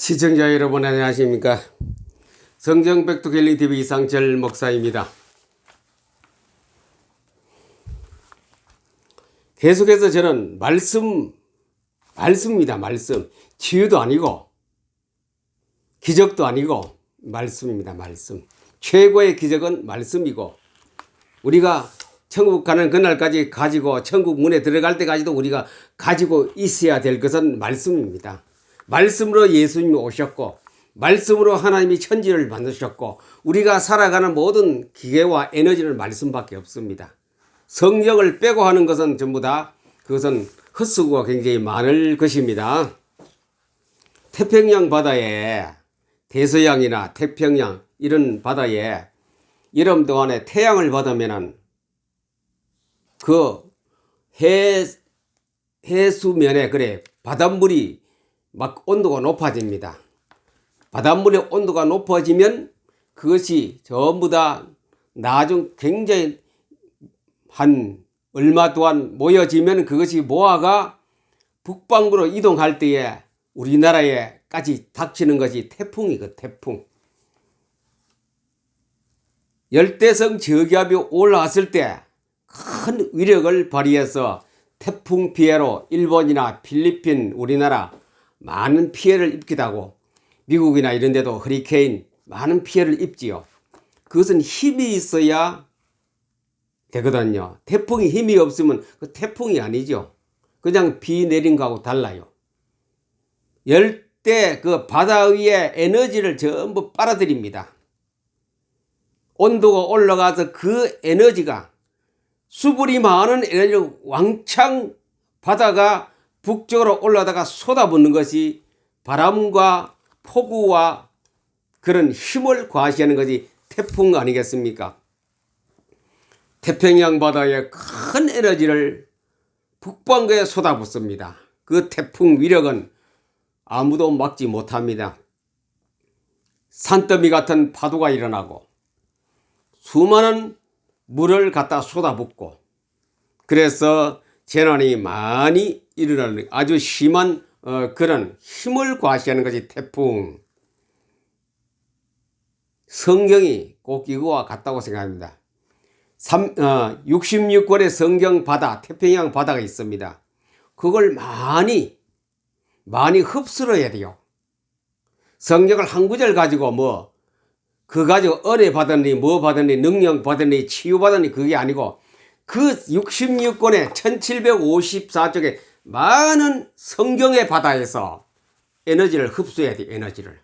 시청자 여러분 안녕하십니까? 성경백두 갤링TV 이상철 목사입니다. 계속해서 저는 말씀 말씀입니다 말씀. 치유도 아니고 기적도 아니고 말씀입니다 말씀. 최고의 기적은 말씀이고 우리가 천국 가는 그날까지 가지고 천국 문에 들어갈 때까지도 우리가 가지고 있어야 될 것은 말씀입니다. 말씀으로 예수님이 오셨고 말씀으로 하나님이 천지를 만드셨고 우리가 살아가는 모든 기계와 에너지는 말씀밖에 없습니다. 성령을 빼고 하는 것은 전부 다 그것은 헛수고가 굉장히 많을 것입니다. 태평양 바다에 대서양이나 태평양 이런 바다에 여름 동안에 태양을 받으면은 그 해, 해수면에 그래 바닷물이 막 온도가 높아집니다. 바닷물의 온도가 높아지면 그것이 전부 다 나중 굉장히 한 얼마 동안 모여지면 그것이 모아가 북방구로 이동할 때에 우리나라에까지 닥치는 것이 태풍이거 태풍. 열대성 저기압이 올라왔을 때 큰 위력을 발휘해서 태풍 피해로 일본이나 필리핀, 우리나라 많은 피해를 입기도 하고 미국이나 이런 데도 허리케인 많은 피해를 입지요. 그것은 힘이 있어야 되거든요. 태풍이 힘이 없으면 그 태풍이 아니죠. 그냥 비 내린 거하고 달라요. 열대 그 바다 위에 에너지를 전부 빨아들입니다. 온도가 올라가서 그 에너지가 수분이 많은 에너지를 왕창 바다가 북쪽으로 올라다가 쏟아붓는 것이 바람과 폭우와 그런 힘을 과시하는 것이 태풍 아니겠습니까? 태평양 바다에 큰 에너지를 북방구에 쏟아붓습니다. 그 태풍 위력은 아무도 막지 못합니다. 산더미 같은 파도가 일어나고 수많은 물을 갖다 쏟아붓고 그래서 재난이 많이 일어나는 아주 심한 어, 그런 힘을 과시하는 것이 태풍. 성경이 꼭 이거와 같다고 생각합니다. 3, 어, 66권의 성경 바다, 태평양 바다가 있습니다. 그걸 많이, 많이 흡수를 해야 돼요. 성경을 한 구절 가지고 뭐, 그 가지고 은혜 받았니, 뭐 받았니, 능력 받았니, 치유 받았니, 그게 아니고, 그 66권의 1754쪽에 많은 성경의 바다에서 에너지를 흡수해야 돼, 에너지를.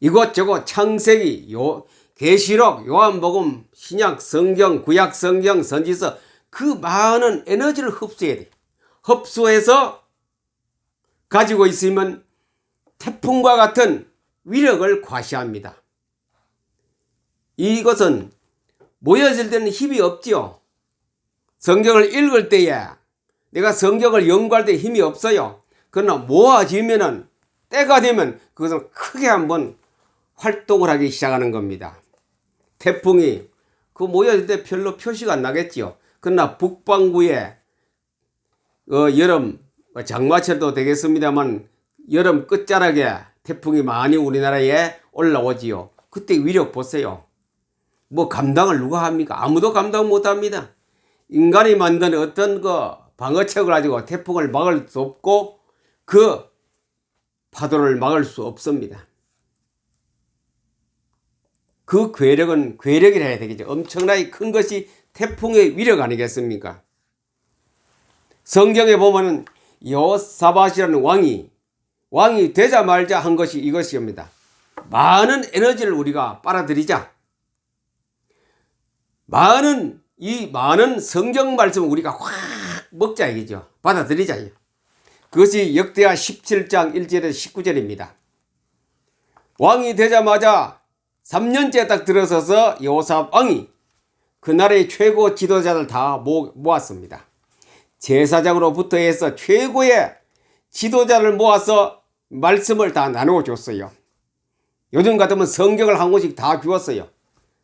이것저것 창세기, 요, 계시록, 요한복음, 신약, 성경, 구약, 성경, 선지서 그 많은 에너지를 흡수해야 돼. 흡수해서 가지고 있으면 태풍과 같은 위력을 과시합니다. 이것은 모여질 때는 힘이 없지요. 성경을 읽을 때에 내가 성경을 연구할 때 힘이 없어요. 그러나 모아지면은 때가 되면 그것을 크게 한번 활동을 하기 시작하는 겁니다. 태풍이 그 모여질 때 별로 표시가 안 나겠지요. 그러나 북방구에 어, 여름 장마철도 되겠습니다만 여름 끝자락에 태풍이 많이 우리나라에 올라오지요. 그때 위력 보세요. 뭐 감당을 누가 합니까? 아무도 감당 못 합니다. 인간이 만든 어떤 그 방어책을 가지고 태풍을 막을 수 없고 그 파도를 막을 수 없습니다. 그 괴력은 괴력이라 해야 되겠죠. 엄청나게 큰 것이 태풍의 위력 아니겠습니까? 성경에 보면은 여사밧이라는 왕이 왕이 되자 말자 한 것이 이것이옵니다. 많은 에너지를 우리가 빨아들이자. 많은 이 많은 성경 말씀을 우리가 확 먹자 이거죠. 받아들이자. 그것이 역대하 17장 1절에서 19절입니다. 왕이 되자마자 3년째 딱 들어서서 여호삽 왕이 그 나라의 최고 지도자들 다 모았습니다. 제사장으로부터 해서 최고의 지도자를 모아서 말씀을 다 나누어 줬어요. 요즘 같으면 성경을 한 권씩 다 주었어요.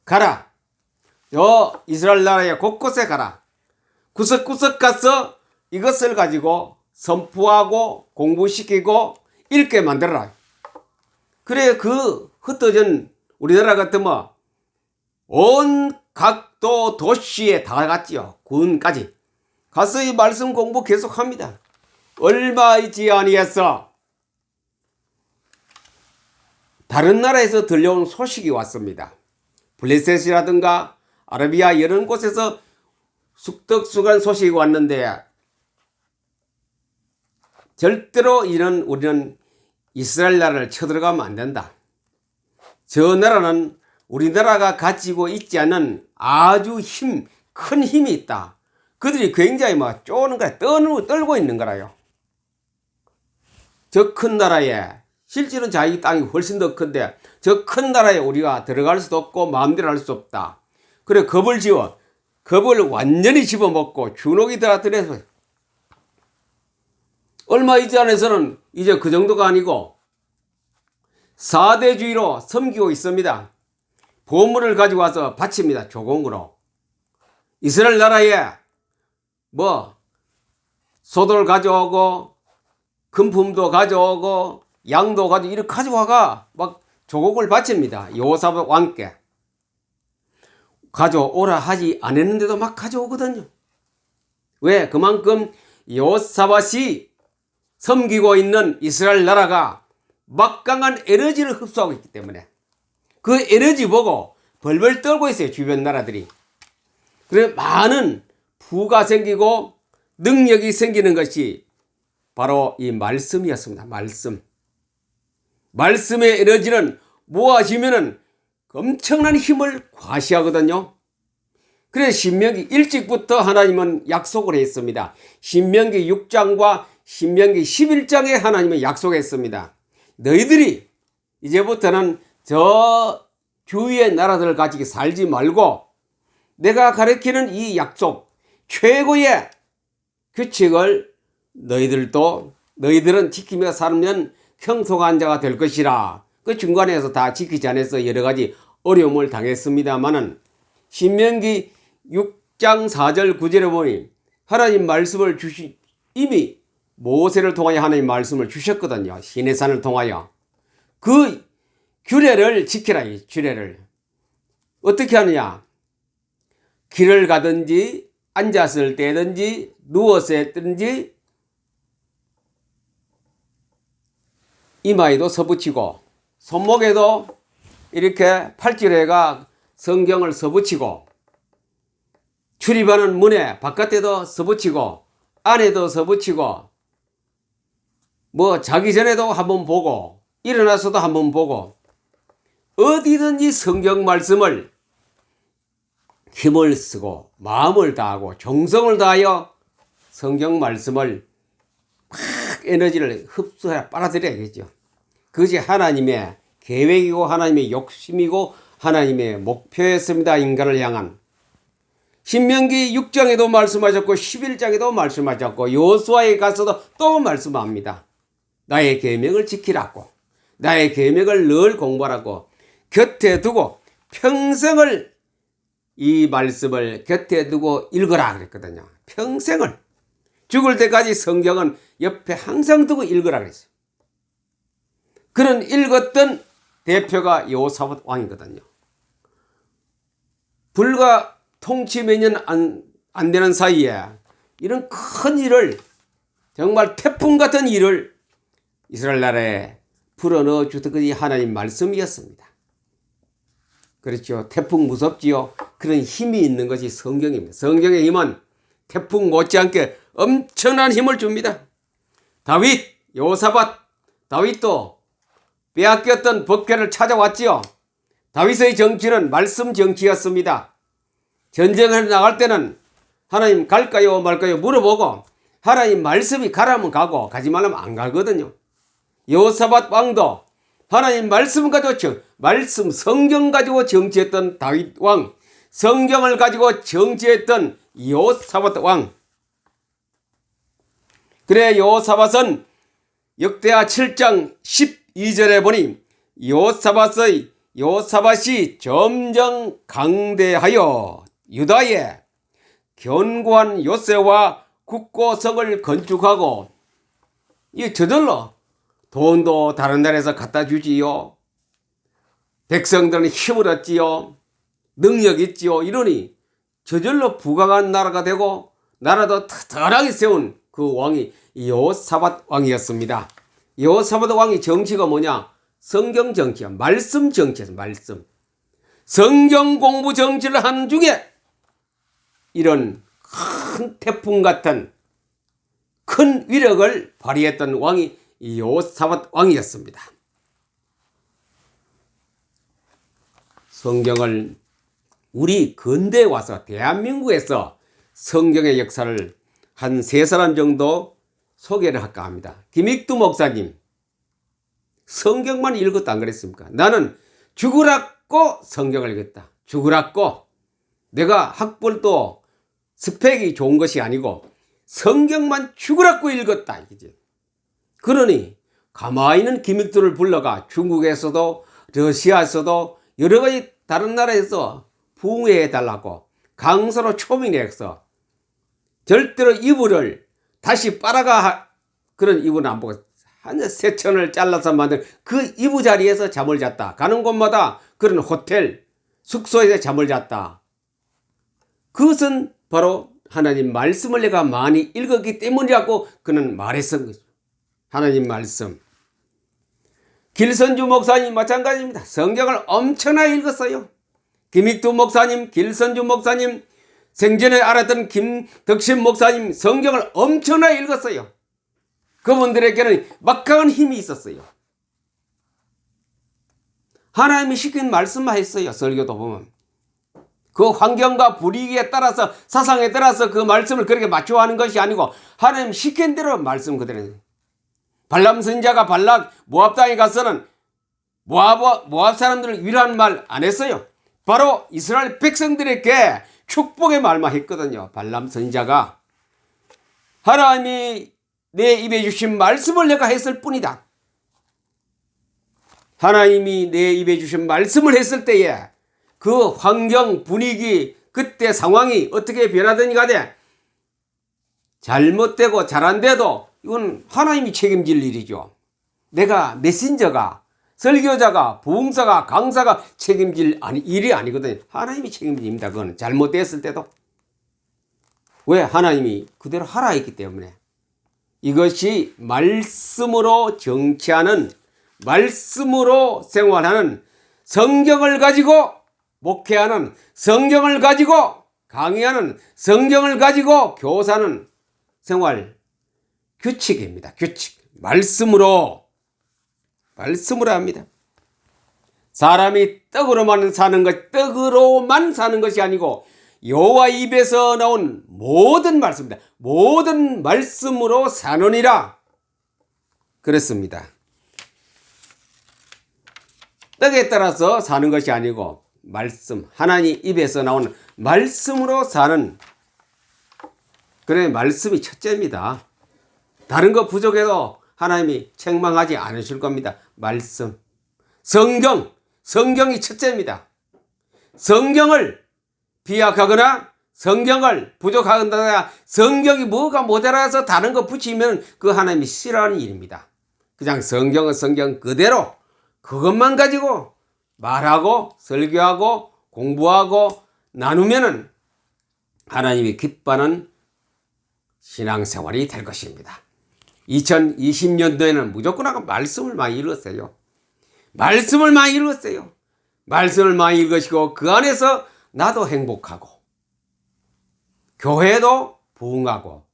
가라. 저 이스라엘 나라의 곳곳에 가라. 구석구석 가서 이것을 가지고 선포하고 공부시키고 읽게 만들어라. 그래 그 흩어진 우리나라 같으면 온 각도 도시에 다 갔지요. 군까지. 가서 이 말씀 공부 계속합니다. 얼마 있지 아니했어. 다른 나라에서 들려온 소식이 왔습니다. 블레셋이라든가 아라비아 이런 곳에서 숙덕수간 소식이 왔는데 절대로 이런 우리는 이스라엘 나라를 쳐들어가면 안 된다. 저 나라는 우리나라가 가지고 있지 않은 아주 힘, 큰 힘이 있다. 그들이 굉장히 막 쪼는 거야. 떠는, 떨고 있는 거라요. 저 큰 나라에, 실제로는 자기 땅이 훨씬 더 큰데, 저 큰 나라에 우리가 들어갈 수도 없고, 마음대로 할 수 없다. 그래, 겁을 지워. 겁을 완전히 집어먹고, 주눅이 들어들어서, 얼마 있지 않아서는 이제 그 정도가 아니고, 사대주의로 섬기고 있습니다. 보물을 가지고 와서 바칩니다. 조공으로. 이스라엘 나라에 뭐 소돌 가져오고 금품도 가져오고 양도 가지고 이렇게 가져와가 막 조공을 바칩니다. 요사박 왕께. 가져오라 하지 않았는데도 막 가져오거든요. 왜? 그만큼 요사밭이 섬기고 있는 이스라엘 나라가 막강한 에너지를 흡수하고 있기 때문에 그 에너지 보고 벌벌 떨고 있어요. 주변 나라들이. 그래 많은 부가 생기고 능력이 생기는 것이 바로 이 말씀이었습니다. 말씀. 말씀의 에너지는 모아지면은 엄청난 힘을 과시하거든요. 그래서 신명기 일찍부터 하나님은 약속을 했습니다. 신명기 6장과 신명기 11장에 하나님은 약속했습니다. 너희들이 이제부터는 저 주위의 나라들을 가지고 살지 말고 내가 가르치는 이 약속, 최고의 규칙을 너희들도 너희들은 지키며 살면 형통한 자가 될 것이라. 그 중간에서 다 지키지 않아서 여러 가지 어려움을 당했습니다마는 신명기 6장 4절 9절에 보니 하나님 말씀을 주시 이미 모세를 통하여 하나님 말씀을 주셨거든요. 시내산을 통하여 그 규례를 지키라 이 규례를 어떻게 하느냐? 길을 가든지 앉았을 때든지 누워서 했든지 이마에도 서붙이고 손목에도 이렇게 팔찌로해가 성경을 서붙이고 출입하는 문에 바깥에도 서붙이고 안에도 서붙이고 뭐 자기 전에도 한번 보고 일어나서도 한번 보고 어디든지 성경 말씀을 힘을 쓰고 마음을 다하고 정성을 다하여 성경 말씀을 막 에너지를 흡수해 빨아들여야겠죠. 그것이 하나님의 계획이고 하나님의 욕심이고 하나님의 목표였습니다. 인간을 향한. 신명기 6장에도 말씀하셨고 11장에도 말씀하셨고 요수아에 가서도 또 말씀합니다. 나의 계명을 지키라고. 나의 계명을 늘 공부하라고. 곁에 두고 평생을 이 말씀을 곁에 두고 읽어라 그랬거든요. 평생을. 죽을 때까지 성경은 옆에 항상 두고 읽으라 그랬어요. 그런 읽었던 대표가 요사봇 왕이거든요. 불과 통치 몇 년 안 안 되는 사이에 이런 큰 일을 정말 태풍 같은 일을 이스라엘 나라에 풀어넣어 주던 것이 하나님 말씀이었습니다. 그렇죠. 태풍 무섭지요. 그런 힘이 있는 것이 성경입니다. 성경의 힘은 태풍 못지않게 엄청난 힘을 줍니다. 다윗, 요사밭, 다윗도 빼앗겼던 법궤를 찾아왔지요. 다윗의 정치는 말씀 정치였습니다. 전쟁을 나갈 때는 하나님 갈까요 말까요 물어보고 하나님 말씀이 가라면 가고 가지 말라면 안 가거든요. 요사밭 왕도 하나님 말씀 가지고 정, 말씀 성경 가지고 정치했던 다윗 왕, 성경을 가지고 정치했던 요사밭 왕. 그래 요사밭은 역대하 7장 12절에 보니 요사밭의 요사밭이 점점 강대하여 유다에 견고한 요새와 국고성을 건축하고 이 저절로 돈도 다른 나라에서 갖다 주지요. 백성들은 힘을 얻지요. 능력 있지요. 이러니 저절로 부강한 나라가 되고 나라도 튼튼하게 세운 그 왕이 여호사밧 왕이었습니다. 여호사밧 왕이 정치가 뭐냐? 성경 정치야. 말씀 정치에서 말씀. 성경 공부 정치를 하는 중에 이런 큰 태풍 같은 큰 위력을 발휘했던 왕이 여호사밧 왕이었습니다. 성경을 우리 근대에 와서 대한민국에서 성경의 역사를 한 세 사람 정도 소개를 할까 합니다. 김익두 목사님, 성경만 읽었다 안 그랬습니까? 나는 죽으라고 성경을 읽었다. 죽으라고. 내가 학벌도 스펙이 좋은 것이 아니고 성경만 죽으라고 읽었다. 이제. 그러니 가만히 있는 김익두를 불러가 중국에서도 러시아에서도 여러 가지 다른 나라에서 부흥해 달라고 강서로 초빙해서 절대로 이불을 다시 빨아가 하- 그런 이불은 안 보고 한 세 천을 잘라서 만든 그 이부 자리에서 잠을 잤다. 가는 곳마다 그런 호텔 숙소에서 잠을 잤다. 그것은 바로 하나님 말씀을 내가 많이 읽었기 때문이라고 그는 말했던 거죠. 하나님 말씀. 길선주 목사님 마찬가지입니다. 성경을 엄청나게 읽었어요. 김익두 목사님, 길선주 목사님, 생전에 알았던 김덕신 목사님 성경을 엄청나게 읽었어요. 그분들에게는 막강한 힘이 있었어요. 하나님이 시킨 말씀만 했어요. 설교도 보면. 그 환경과 분위기에 따라서 사상에 따라서 그 말씀을 그렇게 맞춰 하는 것이 아니고 하나님 시킨 대로 말씀 그대로. 발람 선자가 발락 모압 땅에 가서는 모압 모압 사람들을 위로하는 말안 했어요. 바로 이스라엘 백성들에게 축복의 말만 했거든요. 발람 선자가 하나님이 내 입에 주신 말씀을 내가 했을 뿐이다. 하나님이 내 입에 주신 말씀을 했을 때에 그 환경 분위기 그때 상황이 어떻게 변하더니 가되 잘못되고 잘안 돼도 이건 하나님이 책임질 일이죠. 내가 메신저가 설교자가 부흥사가 강사가 책임질 아니, 일이 아니거든요. 하나님이 책임집니다. 그건 잘못됐을 때도 왜 하나님이 그대로 하라 했기 때문에 이것이 말씀으로 정치하는 말씀으로 생활하는 성경을 가지고 목회하는 성경을 가지고 강의하는 성경을 가지고 교사는 생활 규칙입니다. 규칙. 말씀으로 말씀으로 합니다. 사람이 떡으로만 사는 것, 떡으로만 사는 것이 아니고 여호와 입에서 나온 모든 말씀입니다. 모든 말씀으로 사느니라 그랬습니다. 떡에 따라서 사는 것이 아니고 말씀 하나님 입에서 나온 말씀으로 사는 그래 말씀이 첫째입니다. 다른 거 부족해도 하나님이 책망하지 않으실 겁니다. 말씀 성경 성경이 첫째입니다. 성경을 비약하거나 성경을 부족하거나 성경이 뭐가 모자라서 다른 거 붙이면 그 하나님이 싫어하는 일입니다. 그냥 성경은 성경 그대로 그것만 가지고 말하고 설교하고 공부하고 나누면은 하나님이 기뻐하는 신앙생활이 될 것입니다. 2020년도에는 무조건 말씀을 많이 읽었어요. 말씀을 많이 읽었어요. 말씀을 많이 읽으시고 그 안에서 나도 행복하고 교회도 부흥하고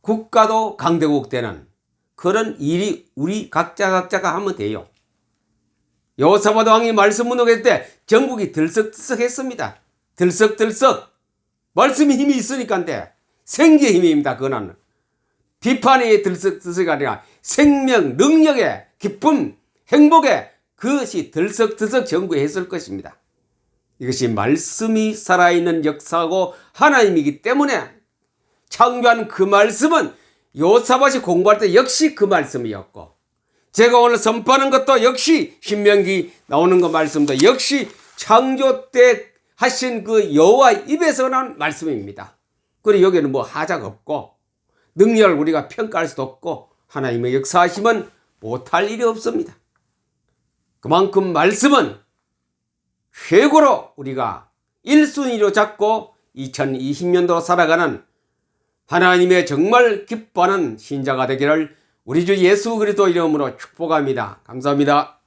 국가도 강대국 되는 그런 일이 우리 각자 각자가 하면 돼요. 여호사밧 왕이 말씀 문독했을 때 전국이 들썩들썩했습니다. 들썩들썩 말씀이 힘이 있으니까인데 생기의 힘입니다. 그거는 비판의 들썩들썩이 아니라 생명 능력의 기쁨 행복의 그것이 들썩들썩 전구했을 것입니다. 이것이 말씀이 살아있는 역사고 하나님이기 때문에 창조한 그 말씀은 요사밭이 공부할 때 역시 그 말씀이었고 제가 오늘 선포하는 것도 역시 신명기 나오는 그 말씀도 역시 창조 때 하신 그 여호와 입에서 나온 말씀입니다. 그리고 여기는 뭐 하자가 없고 능력을 우리가 평가할 수도 없고 하나님의 역사하심은 못할 일이 없습니다. 그만큼 말씀은 최고로 우리가 1순위로 잡고 2020년도 살아가는 하나님의 정말 기뻐하는 신자가 되기를 우리 주 예수 그리스도 이름으로 축복합니다. 감사합니다.